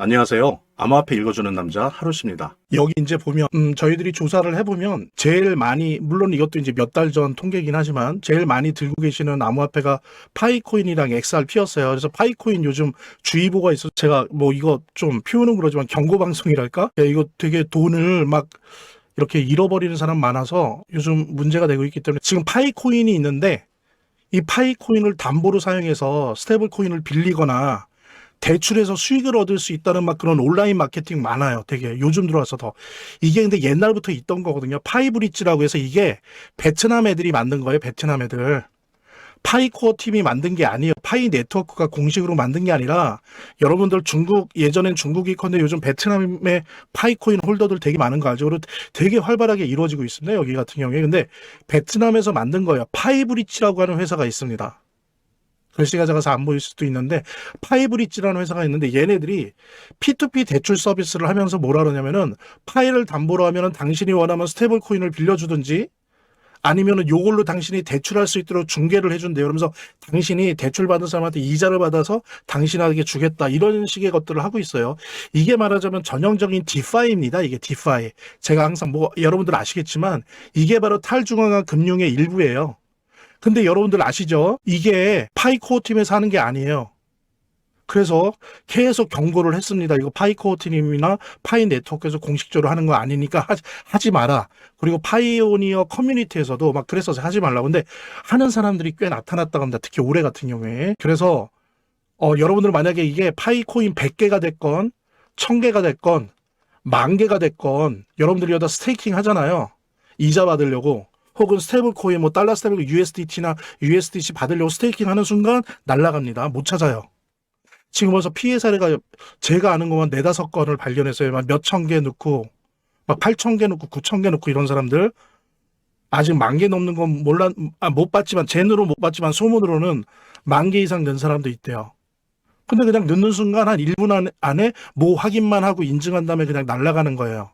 안녕하세요. 암호화폐 읽어주는 남자 하루씨입니다. 여기 이제 보면 음, 저희들이 조사를 해보면 제일 많이 물론 이것도 이제 몇 달 전 통계이긴 하지만 제일 많이 들고 계시는 암호화폐가 파이코인이랑 XRP였어요. 그래서 파이코인 요즘 주의보가 있어 서 제가 뭐 이거 좀 표현은 그러지만 경고 방송이랄까? 야, 이거 되게 돈을 막 이렇게 잃어버리는 사람 많아서 요즘 문제가 되고 있기 때문에 지금 파이코인이 있는데 이 파이코인을 담보로 사용해서 스테이블 코인을 빌리거나 대출해서 수익을 얻을 수 있다는 막 그런 온라인 마케팅 많아요. 되게 요즘 들어와서 더. 이게 근데 옛날부터 있던 거거든요. 파이브리지라고 해서 이게 베트남 애들이 만든 거예요. 베트남 애들. 파이코어 팀이 만든 게 아니에요. 파이 네트워크가 공식으로 만든 게 아니라 여러분들 중국 예전엔 중국이 컨데 요즘 베트남의 파이코인 홀더들 되게 많은 거 알죠? 그리고 되게 활발하게 이루어지고 있습니다. 여기 같은 경우에. 근데 베트남에서 만든 거예요. 파이브리지라고 하는 회사가 있습니다. 글씨가 작아서 안 보일 수도 있는데 파이브리지라는 회사가 있는데 얘네들이 P2P 대출 서비스를 하면서 뭐라 그러냐면은 파이를 담보로 하면은 당신이 원하면 스테이블 코인을 빌려주든지 아니면은 요걸로 당신이 대출할 수 있도록 중개를 해준대요. 그러면서 당신이 대출 받은 사람한테 이자를 받아서 당신에게 주겠다. 이런 식의 것들을 하고 있어요. 이게 말하자면 전형적인 디파이입니다. 이게 디파이. 제가 항상 뭐 여러분들 아시겠지만 이게 바로 탈중앙화 금융의 일부예요. 근데 여러분들 아시죠? 이게 파이코어 팀에서 하는 게 아니에요. 그래서 계속 경고를 했습니다. 이거 파이코어 팀이나 파이 네트워크에서 공식적으로 하는 거 아니니까 하지, 하지 마라. 그리고 파이오니어 커뮤니티에서도 막 그랬어서 하지 말라고. 근데 하는 사람들이 꽤 나타났다고 합니다. 특히 올해 같은 경우에. 그래서 어, 여러분들 만약에 이게 파이코인 100개가 됐건 1000개가 됐건 만 개가 됐건 여러분들이 여기다 스테이킹 하잖아요. 이자 받으려고. 혹은 스테이블 코인 뭐 달러 스테이블 USDT나 USDC 받으려고 스테이킹 하는 순간 날라갑니다. 못 찾아요. 지금 벌써 피해 사례가 제가 아는 것만 네다섯 건을 발견했어요. 막 몇 천 개 넣고 막 팔천 개 넣고 구천 개 넣고 이런 사람들 아직 만 개 넘는 건 몰라 아, 못 봤지만 제 눈으로 못 봤지만 소문으로는 만 개 이상 는 사람도 있대요. 근데 그냥 넣는 순간 한 1분 안- 안에 뭐 확인만 하고 인증한 다음에 그냥 날아가는 거예요.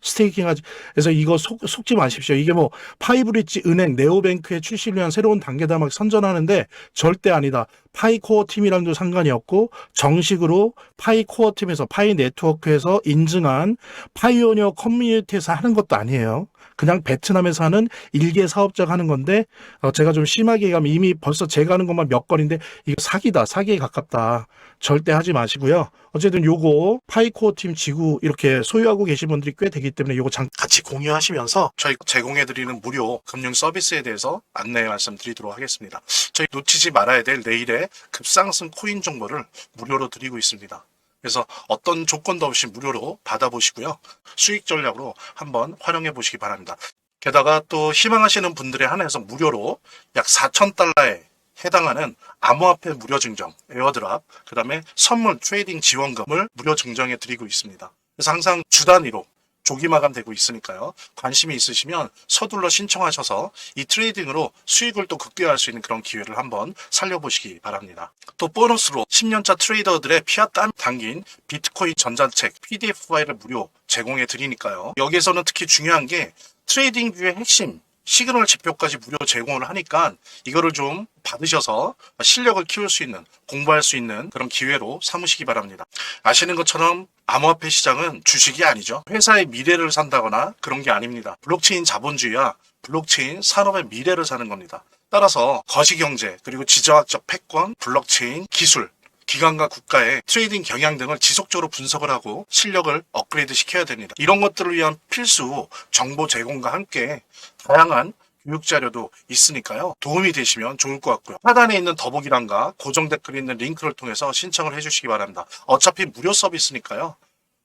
스테이킹 하지. 그래서 이거 속, 속지 마십시오. 이게 뭐 파이브리지 은행, 네오뱅크의 출시를 위한 새로운 단계다 막 선전하는데 절대 아니다. 파이 코어 팀이랑도 상관이 없고 정식으로 파이 코어 팀에서 파이 네트워크에서 인증한 파이오니어 커뮤니티에서 하는 것도 아니에요. 그냥 베트남에서 하는 일개 사업자가 하는 건데 어, 제가 좀 심하게 가면 이미 벌써 제가 하는 것만 몇 건인데 이거 사기다. 사기에 가깝다. 절대 하지 마시고요. 어쨌든 요거 파이코어 팀 지구 이렇게 소유하고 계신 분들이 꽤 되기 때문에 요거 장- 같이 공유하시면서 저희 제공해드리는 무료 금융 서비스에 대해서 안내 말씀드리도록 하겠습니다. 저희 놓치지 말아야 될 내일의 급상승 코인 정보를 무료로 드리고 있습니다. 그래서 어떤 조건도 없이 무료로 받아보시고요. 수익 전략으로 한번 활용해 보시기 바랍니다. 게다가 또 희망하시는 분들에 한해서 무료로 약 4,000달러에 해당하는 암호화폐 무료 증정, 에어드랍, 그 다음에 선물 트레이딩 지원금을 무료 증정해 드리고 있습니다. 그래서 항상 주 단위로 조기 마감되고 있으니까요. 관심이 있으시면 서둘러 신청하셔서 이 트레이딩으로 수익을 또 극대화할 수 있는 그런 기회를 한번 살려보시기 바랍니다. 또 보너스로 10년차 트레이더들의 피앗 땀 담긴 비트코인 전자책 PDF 파일을 무료 제공해 드리니까요. 여기에서는 특히 중요한 게 트레이딩 뷰의 핵심 시그널 지표까지 무료 제공을 하니까 이거를 좀 받으셔서 실력을 키울 수 있는 공부할 수 있는 그런 기회로 삼으시기 바랍니다. 아시는 것처럼 암호화폐 시장은 주식이 아니죠. 회사의 미래를 산다거나 그런 게 아닙니다. 블록체인 자본주의와 블록체인 산업의 미래를 사는 겁니다. 따라서 거시경제 그리고 지정학적 패권, 블록체인 기술 기관과 국가의 트레이딩 경향 등을 지속적으로 분석을 하고 실력을 업그레이드 시켜야 됩니다. 이런 것들을 위한 필수 정보 제공과 함께 다양한 교육 자료도 있으니까요. 도움이 되시면 좋을 것 같고요. 하단에 있는 더보기란과 고정 댓글에 있는 링크를 통해서 신청을 해주시기 바랍니다. 어차피 무료 서비스니까요.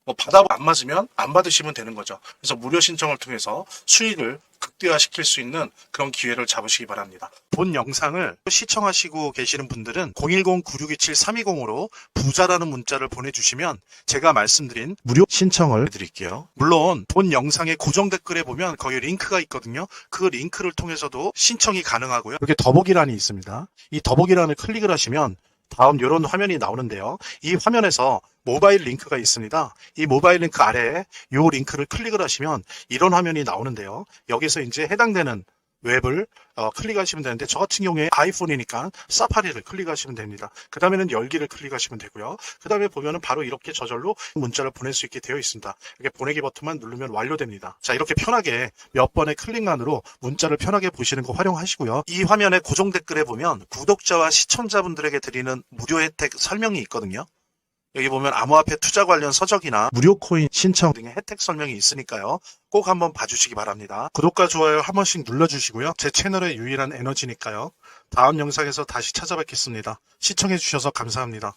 뭐 받아 안 맞으면 안 받으시면 되는 거죠. 그래서 무료 신청을 통해서 수익을 극대화시킬 수 있는 그런 기회를 잡으시기 바랍니다. 본 영상을 시청하시고 계시는 분들은 010-9627-320으로 부자라는 문자를 보내주시면 제가 말씀드린 무료 신청을 해드릴게요. 물론 본 영상의 고정 댓글에 보면 거기 링크가 있거든요. 그 링크를 통해서도 신청이 가능하고요. 여기 더보기란이 있습니다. 이 더보기란을 클릭을 하시면 다음 이런 화면이 나오는데요. 이 화면에서 모바일 링크가 있습니다. 이 모바일 링크 아래에 이 링크를 클릭을 하시면 이런 화면이 나오는데요. 여기서 이제 해당되는 웹을 어, 클릭하시면 되는데 저 같은 경우에 아이폰이니까 사파리를 클릭하시면 됩니다. 그 다음에는 열기를 클릭하시면 되고요. 그 다음에 보면은 바로 이렇게 저절로 문자를 보낼 수 있게 되어 있습니다. 이렇게 보내기 버튼만 누르면 완료됩니다. 자 이렇게 편하게 몇 번의 클릭만으로 문자를 편하게 보시는 거 활용하시고요. 이 화면에 고정 댓글에 보면 구독자와 시청자분들에게 드리는 무료 혜택 설명이 있거든요. 여기 보면 암호화폐 투자 관련 서적이나 무료 코인 신청 등의 혜택 설명이 있으니까요. 꼭 한번 봐주시기 바랍니다. 구독과 좋아요 한 번씩 눌러주시고요. 제 채널의 유일한 에너지니까요. 다음 영상에서 다시 찾아뵙겠습니다. 시청해주셔서 감사합니다.